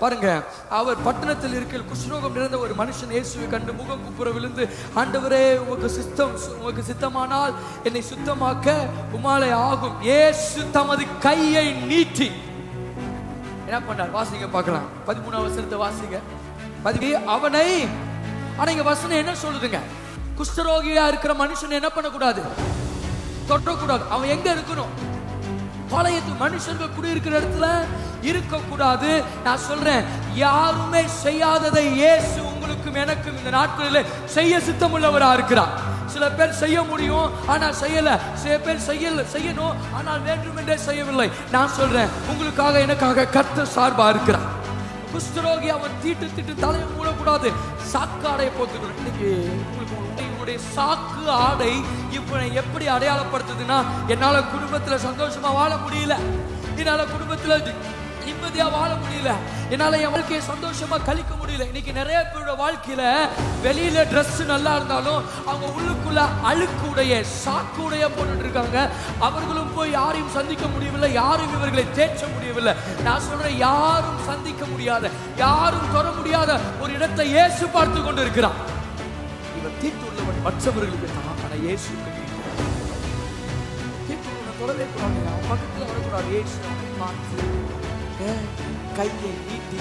பாருங்க அவர் பட்டணத்தில் இருக்கிற குஷ்ரோகம் நிறைந்த ஒரு மனுஷன் இயேசுவை கண்டு முகம் குப்புற விழுந்து ஆண்டவரே உமக்கு சித்தம் உமக்கு சித்தமானால் என்னை சுத்தமாக்க உமாலை ஆகும். இயேசு தமது கையை நீட்டி. என்ன பண்ணார்? வாசிங்க பார்க்கலாம். பதிமூணாவது வசனத்தை வாசிங்க. பதிவு அவனை ஆனா இங்க வசனம் என்ன சொல்லுதுங்க? குஷ்டரோகியா இருக்கிற மனுஷன் என்ன பண்ணக்கூடாது? தொட்டக்கூடாது. அவன் எங்க இருக்கணும்? பாளையத்து மனுஷர்கள் குடியிருக்கிற இடத்துல இருக்கக்கூடாது. நான் சொல்றேன் யாருமே செய்யாததை இயேசு உங்களுக்கும் எனக்கும் இந்த நாட்களில் செய்ய சித்தமுள்ளவரா இருக்கிறார். சில பேர் செய்ய முடியும் ஆனால் செய்யல. சில பேர் செய்யல செய்யணும் ஆனால் வேண்டுமென்றே செய்யவில்லை. நான் சொல்றேன் உங்களுக்காக எனக்காக கர்த்தர் சார்பா இருக்கிறார். குஷ்டரோகி அவன் தீட்டு தீட்டு தலையை மூடக்கூடாது. சாக்கு ஆடையை போத்துக்கணும் இன்னைக்கு உங்களுக்கு உங்களுடைய சாக்கு ஆடை இப்போ எப்படி அடையாளப்படுத்துதுன்னா என்னால குடும்பத்துல சந்தோஷமா வாழ முடியல. என்னால குடும்பத்துல நிம்மதியா வாழ முடியல. என்னால என் வாழ்க்கையை சந்தோஷமா கழிக்க முடியல. இன்னைக்கு நிறைய பேரோட வாழ்க்கையில வெளியில ட்ரெஸ் நல்லா இருந்தாலும் அவங்க உள்ளுக்குள்ள அழுக்குடைய சாக்குடைய போட்டுட்டு இருக்காங்க. அவர்களும் போய் யாரையும் சந்திக்க முடியவில்லை. யாரும் இவர்களை தேற்ற முடியவில்லை. நான் சொல்றேன் யாரும் சந்திக்க முடியாத யாரும் தொட முடியாத ஒரு இடத்தை இயேசு பார்த்து கொண்டு இருக்கிறான் இவன் தீட்டுள்ளவன் மற்றவர்களுக்கு தான் ஆனா இயேசுக்கு தொடவே கூடாது. அவன் வரக்கூடாது. ஏசு பார்த்து சொல்றாங்க. கையை நீட்டி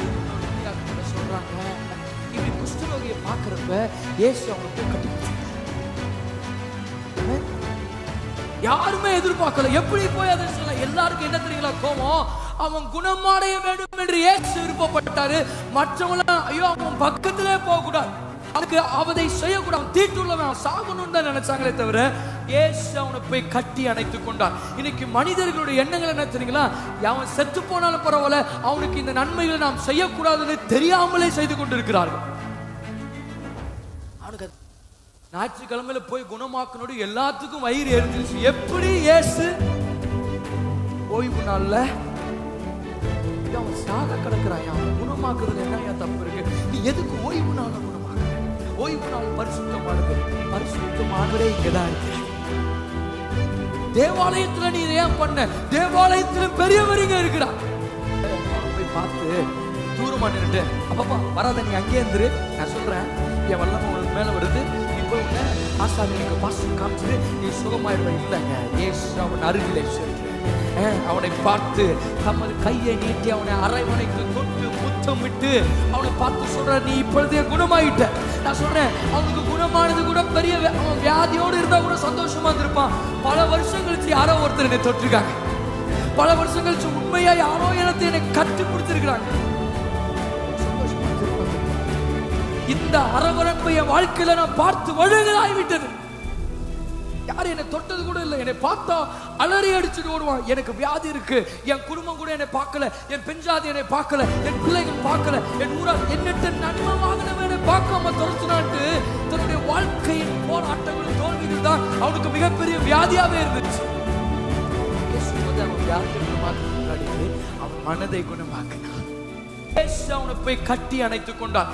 கூட சொல்றாங்க. இப்படி குஷ்டரோகியை பார்க்குறப்ப ஏசு அவனை கட்டி யாருமே எதிர்பார்க்கல. எப்படி போய் அதை சொல்ல? எல்லாருக்கும் என்ன தெரியுங்களா கோவம் அவன் குணமடைய வேண்டும் என்று ஏசு விருப்பப்பட்டாரு. மற்றவங்க ஐயோ அவன் பக்கத்திலே போகக்கூடாது. அதுக்கு அவதை செய்யக்கூடாது. தீட்டுள்ளவன் சாகணும் சாகணும்னு தான் நினைச்சாங்களே தவிர ஏசு அவனை போய் கட்டி அணைத்துக் கொண்டான். இன்னைக்கு மனிதர்களுடைய எண்ணங்கள் என்ன தெரியுங்களா? அவன் செத்து போனாலும் பரவாயில்ல அவனுக்கு இந்த நன்மைகளை நாம் செய்யக்கூடாதுன்னு தெரியாமலே செய்து கொண்டிருக்கிறார்கள். அவனுக்கு ஞாயிற்றுக்கிழமையில போய் குணமாக்கணும் எல்லாத்துக்கும் வயிறு எரிஞ்சிருச்சு. எப்படி ஏசு ஓய்வு நாள்ல அவன் சாக கிடக்குறான்? அவன் குணமாக்குறது என்ன தப்பு இருக்கு? நீ எதுக்கு ஓய்வு நாள் ஓய்வு நாள் பரிசுத்தமானது பரிசுத்தமானவரே இங்கதான் இருக்கிறார் தேவாலயத்துல நீ ஏன் பண்ண? தேவாலயத்துல பெரியவரிங்க இருக்கிறார். போய் பார்த்து தூரமா நின்னுட்டு அப்பப்பா வராத நீ அங்கே இருந்துரு. நான் சொல்றேன் என் வல்லமை உனக்கு மேல வருது. இப்போ உன்னை ஆசாரியனுக்கு பாசம் காமிச்சிட்டு நீ சுகமாயிடுவ இல்லைங்க. ஏசு அவன் அருகிலே சென்று அவனை பார்த்து தமது கையை நீட்டி அவனை அரைவணைக்கு கொண்டு முத்தமிட்டு அவனை பார்த்து சொல்ற நீ இப்பொழுதே குணமாயிட்ட. நான் சொல்றேன் அவனுக்கு குணமானது கூட பெரிய அவன் வியாதியோடு இருந்தா கூட சந்தோஷமா இருந்திருப்பான். பல வருஷம் கழிச்சு யாரோ ஒருத்தர் என்னை தொட்டிருக்காங்க பல வருஷம் கழிச்சு உண்மையா யாரோ எனக்கு என்னை கட்டி கொடுத்திருக்கிறாங்க. சந்தோஷமா இந்த அரவணைப்பை வாழ்க்கையில நான் பார்த்து வழுகலாய் விட்டது. யார் என்னை தொட்டது கூட இல்லை. என்னை பார்த்தா அலறி அடிச்சுட்டு ஓடுவான். எனக்கு வியாதி இருக்கு. என் குடும்பம் கூட என்னை பார்க்கல. என் பெஞ்சாதி என்னை பார்க்கல. என் பிள்ளைகள் பார்க்கல. என் ஊரா என்னட்ட நன்மை வாங்கினவன் என்னை பார்க்காம துரத்துனாட்டு தன்னுடைய வாழ்க்கையின் போராட்டங்களும் தோல்விகள் தான் அவனுக்கு மிகப்பெரிய வியாதியாவே இருந்துச்சு. வந்து அவன் அவன் மனதை குணமாக்கினான் அவனை போய் கட்டி அணைத்துக் கொண்டான்.